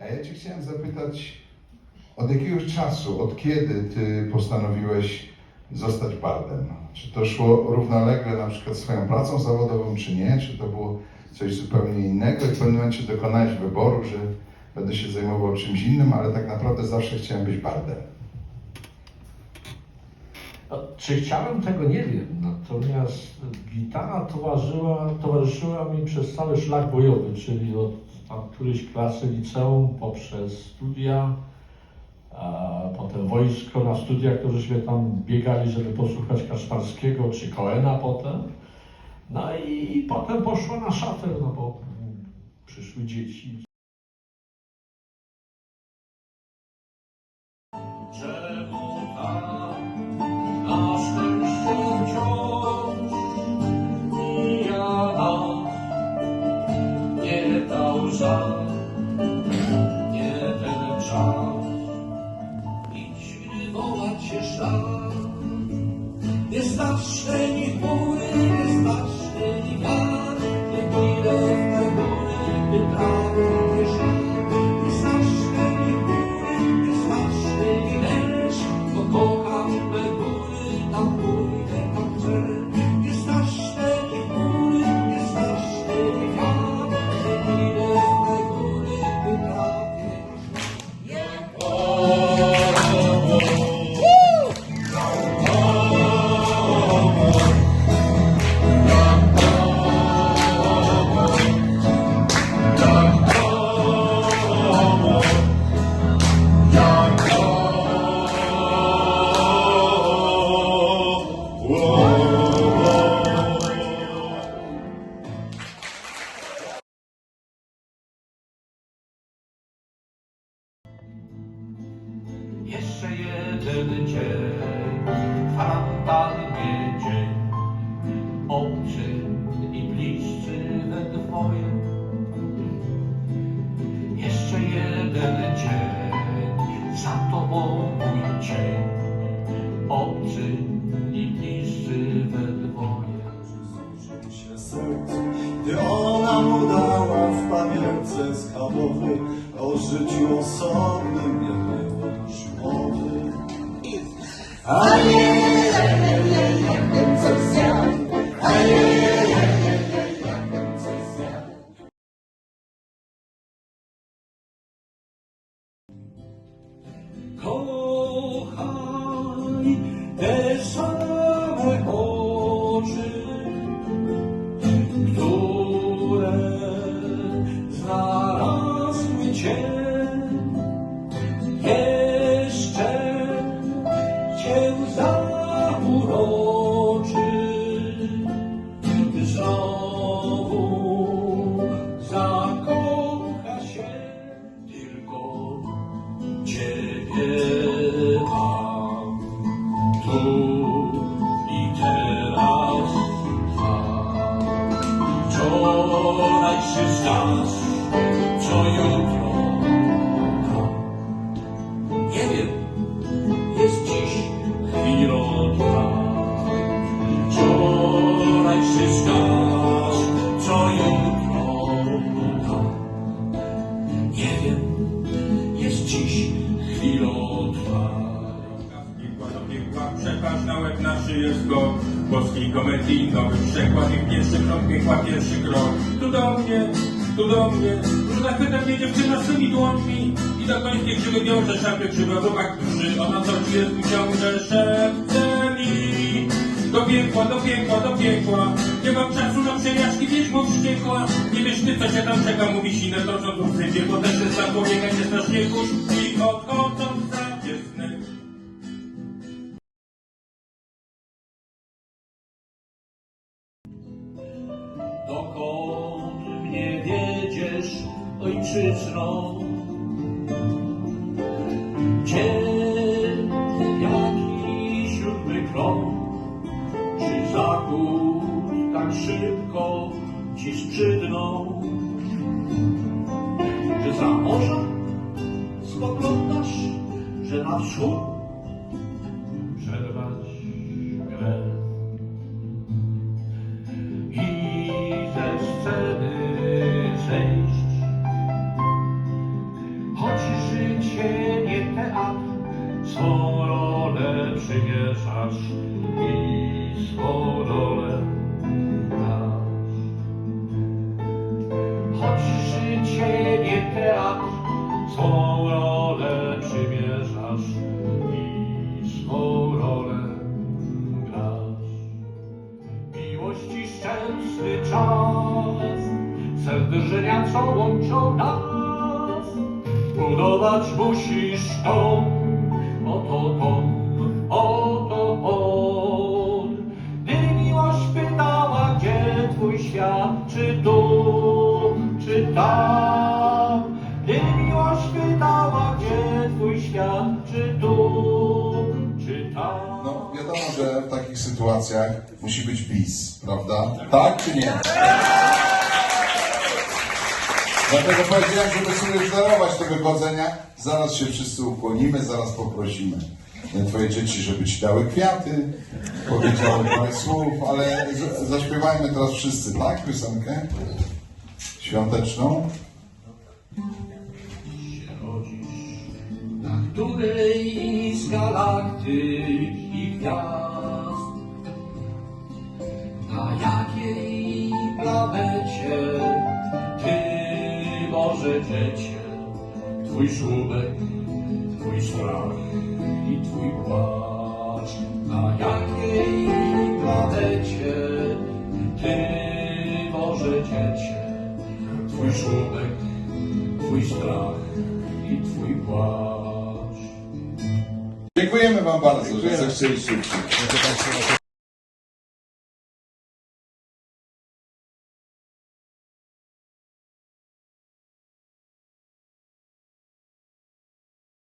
A ja Cię chciałem zapytać, od jakiegoś czasu, od kiedy Ty postanowiłeś zostać bardem? Czy to szło równolegle na przykład z Twoją pracą zawodową, czy nie? Czy to było coś zupełnie innego i w pewnym momencie dokonałeś wyboru, że będę się zajmował czymś innym, ale tak naprawdę zawsze chciałem być bardem? No, czy chciałem tego nie wiem, natomiast gitara towarzyszyła, towarzyszyła mi przez cały szlak bojowy, czyli od tam którejś klasy liceum poprzez studia, a potem wojsko na studiach, to żeśmy tam biegali, żeby posłuchać Kaszparskiego czy Koena potem. No i potem poszło na szafer, no bo przyszły dzieci. Jeden dzień, kwarantannie dzień, obcy i bliscy we dwoje. Jeszcze jeden dzień, za tobą mój cień, obcy i bliscy we dwoje. Gdy ona mu dała w pamięce skabowej o życiu osobnym nie Polskiej komedii nowy przekład i pierwszy krok piekła, pierwszy krok. Tu do mnie, tu do mnie Już zachwyta mnie dziewczyna z dłońmi. I do końskiej krzywy wiąże szapie krzywe w rukach duszy Ona co czuje ciągle szepce mi do piekła, do piekła, do piekła. Nie mam czasu na przejażdżki, wiedźmo wściekła. Nie wiesz ty, co się tam czeka, mówi sinę To co tu przyjdzie, bo też jest zapobiegać się strasznie kurz I dziewczynę ojczyzno? Dzień jaki siódmy krok, czy zachód tak szybko ci sprzydną? Czy za morza spoglądasz, że na wschód przymierzasz i swą rolę grasz. Choć życie nie teatr, swą rolę przymierzasz i swą rolę grasz. Miłości szczęsny czas, serderzenia, co łączą nas. Budować musisz dom, czy tu, czy tam. Gdy miłość pytała, gdzie twój świat, czy tu, czy tam. No, wiadomo, że w takich sytuacjach musi być bis, prawda? Tak czy nie? Dlatego powiedziałem, żeby sobie wzorować te wychodzenia. Zaraz się wszyscy ukłonimy, zaraz poprosimy twoje dzieci, żeby ci dały kwiaty, powiedziały parę słów, ale zaśpiewajmy teraz wszyscy, tak? Piosenkę świąteczną. na której z galaktyk i gwiazd, na jakiej Dziecię, twój żółbek, twój strach i twój płacz, na jakiej planecie ty, Boże Dziecię, twój żółbek, twój strach i twój płacz. Dziękujemy Wam bardzo, że zechcieliście.